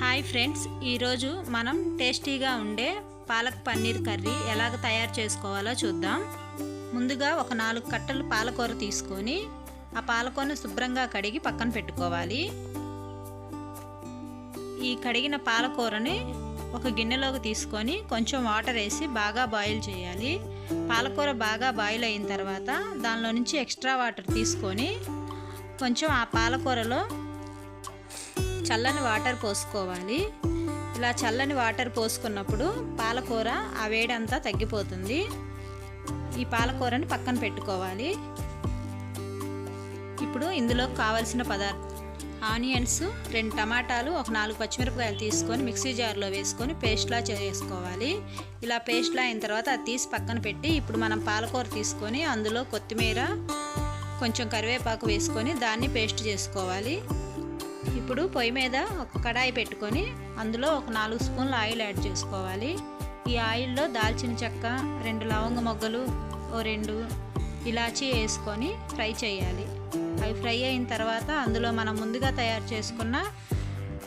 Hi friends ఈరోజు మనం టేస్టీగా ఉండే పాలక్ పన్నీర్ కర్రీ ఎలాగ తయారు చేసుకోవాలో చూద్దాం. ముందుగా ఒక నాలుగు కట్టలు పాలకూర తీసుకొని ఆ పాలకూరను శుభ్రంగా కడిగి పక్కన పెట్టుకోవాలి. ఈ కడిగిన పాలకూరని ఒక గిన్నెలోకి తీసుకొని కొంచెం వాటర్ వేసి బాగా బాయిల్ చేయాలి. పాలకూర బాగా బాయిల్ అయిన తర్వాత దానిలో నుంచి ఎక్స్ట్రా వాటర్ తీసుకొని కొంచెం ఆ పాలకూరలో చల్లని వాటర్ పోసుకోవాలి. ఇలా చల్లని వాటర్ పోసుకున్నప్పుడు పాలకూర ఆ వేడంతా తగ్గిపోతుంది. ఈ పాలకూరని పక్కన పెట్టుకోవాలి. ఇప్పుడు ఇందులో కావలసిన పదార్థం ఆనియన్స్ రెండు టమాటాలు ఒక నాలుగు పచ్చిమిరపకాయలు తీసుకొని మిక్సీ జార్లో వేసుకొని పేస్ట్లా చేసుకోవాలి. ఇలా పేస్ట్లా అయిన తర్వాత అది తీసి పక్కన పెట్టి ఇప్పుడు మనం పాలకూర తీసుకొని అందులో కొత్తిమీర కొంచెం కరివేపాకు వేసుకొని దాన్ని పేస్ట్ చేసుకోవాలి. ఇప్పుడు పొయ్యి మీద ఒక కడాయి పెట్టుకొని అందులో ఒక నాలుగు స్పూన్ల ఆయిల్ యాడ్ చేసుకోవాలి. ఈ ఆయిల్లో దాల్చిన చెక్క రెండు లవంగ మొగ్గలు ఓ రెండు ఇలాచీ వేసుకొని ఫ్రై చేయాలి. అవి ఫ్రై అయిన తర్వాత అందులో మనం ముందుగా తయారు చేసుకున్న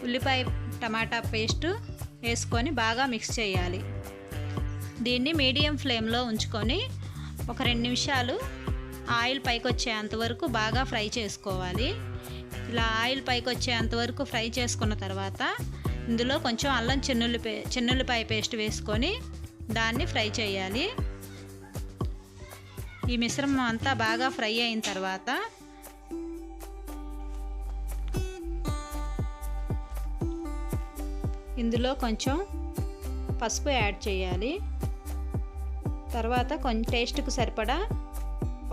ఉల్లిపాయ టమాటా పేస్ట్ వేసుకొని బాగా మిక్స్ చేయాలి. దీన్ని మీడియం ఫ్లేమ్లో ఉంచుకొని ఒక రెండు నిమిషాలు ఆయిల్ పైకి వచ్చేంత వరకు బాగా ఫ్రై చేసుకోవాలి. ఇలా ఆయిల్ పైకి వచ్చేంత వరకు ఫ్రై చేసుకున్న తర్వాత ఇందులో కొంచెం అల్లం చిన్నుల్లిపాయ చిన్నుల్లిపాయ పేస్ట్ వేసుకొని దాన్ని ఫ్రై చేయాలి. ఈ మిశ్రమం అంతా బాగా ఫ్రై అయిన తర్వాత ఇందులో కొంచెం పసుపు యాడ్ చేయాలి. తర్వాత కొంచెం టేస్ట్కి సరిపడా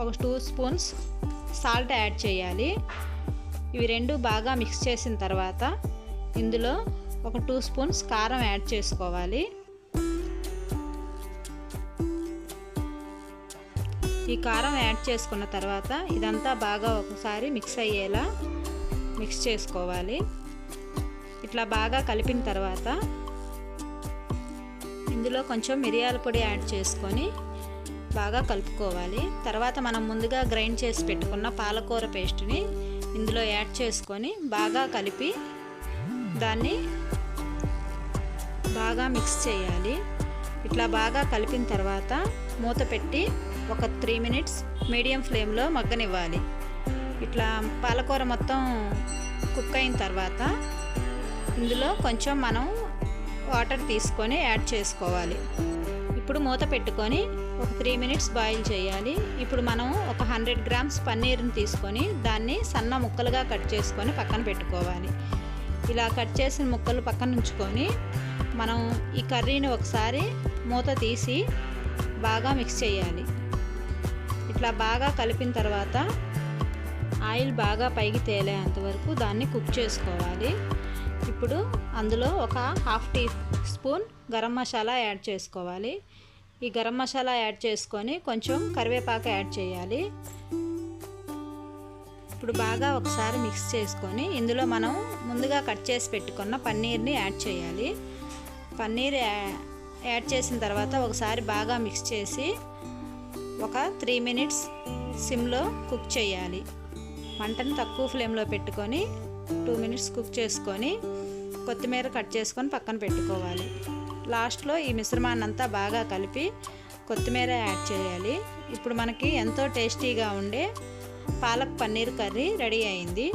ఒక టూ స్పూన్స్ సాల్ట్ యాడ్ చేయాలి. ఇవి రెండు బాగా మిక్స్ చేసిన తర్వాత ఇందులో ఒక టూ స్పూన్స్ కారం యాడ్ చేసుకోవాలి. ఈ కారం యాడ్ చేసుకున్న తర్వాత ఇదంతా బాగా ఒకసారి మిక్స్ అయ్యేలా మిక్స్ చేసుకోవాలి. ఇట్లా బాగా కలిపిన తర్వాత ఇందులో కొంచెం మిరియాల పొడి యాడ్ చేసుకొని బాగా కలుపుకోవాలి. తర్వాత మనం ముందుగా గ్రైండ్ చేసి పెట్టుకున్న పాలకూర పేస్ట్ని ఇందులో యాడ్ చేసుకొని బాగా కలిపి దాన్ని బాగా మిక్స్ చేయాలి. ఇట్లా బాగా కలిపిన తర్వాత మూత పెట్టి ఒక త్రీ మినిట్స్ మీడియం ఫ్లేమ్లో మగ్గనివ్వాలి. ఇట్లా పాలకూర మొత్తం కుక్ అయిన తర్వాత ఇందులో కొంచెం మనం వాటర్ తీసుకొని యాడ్ చేసుకోవాలి. ఇప్పుడు మూత పెట్టుకొని ఒక త్రీ మినిట్స్ బాయిల్ చేయాలి. ఇప్పుడు మనం ఒక హండ్రెడ్ గ్రామ్స్ పన్నీర్ని తీసుకొని దాన్ని సన్న ముక్కలుగా కట్ చేసుకొని పక్కన పెట్టుకోవాలి. ఇలా కట్ చేసిన ముక్కలు పక్కన ఉంచుకొని మనం ఈ కర్రీని ఒకసారి మూత తీసి బాగా మిక్స్ చేయాలి. ఇట్లా బాగా కలిపిన తర్వాత ఆయిల్ బాగా పైకి తేలేంత వరకు దాన్ని కుక్ చేసుకోవాలి. ఇప్పుడు అందులో ఒక half teaspoon garam masala add చేసుకోవాలి. ఈ గరం మసాలా యాడ్ చేసుకొని కొంచెం కరివేపాకు యాడ్ చేయాలి. ఇప్పుడు బాగా ఒకసారి మిక్స్ చేసుకొని ఇందులో మనం ముందుగా కట్ చేసి పెట్టుకున్న పన్నీర్ని యాడ్ చేయాలి. పన్నీర్ యాడ్ చేసిన తర్వాత ఒకసారి బాగా మిక్స్ చేసి ఒక త్రీ మినిట్స్ సిమ్లో కుక్ చేయాలి. మంటను తక్కువ ఫ్లేమ్లో పెట్టుకొని టూ మినిట్స్ కుక్ చేసుకొని కొత్తిమీర కట్ చేసుకొని పక్కన పెట్టుకోవాలి. లాస్ట్లో ఈ మిశ్రమాన్ని అంతా బాగా కలిపి కొత్తిమీర యాడ్ చేయాలి. ఇప్పుడు మనకి ఎంతో టేస్టీగా ఉండే పాలక్ పన్నీర్ కర్రీ రెడీ అయింది.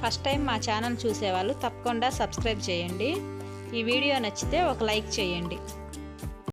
ఫస్ట్ టైం మా ఛానల్ చూసేవాళ్ళు తప్పకుండా సబ్స్క్రైబ్ చేయండి. ఈ వీడియో నచ్చితే ఒక లైక్ చేయండి.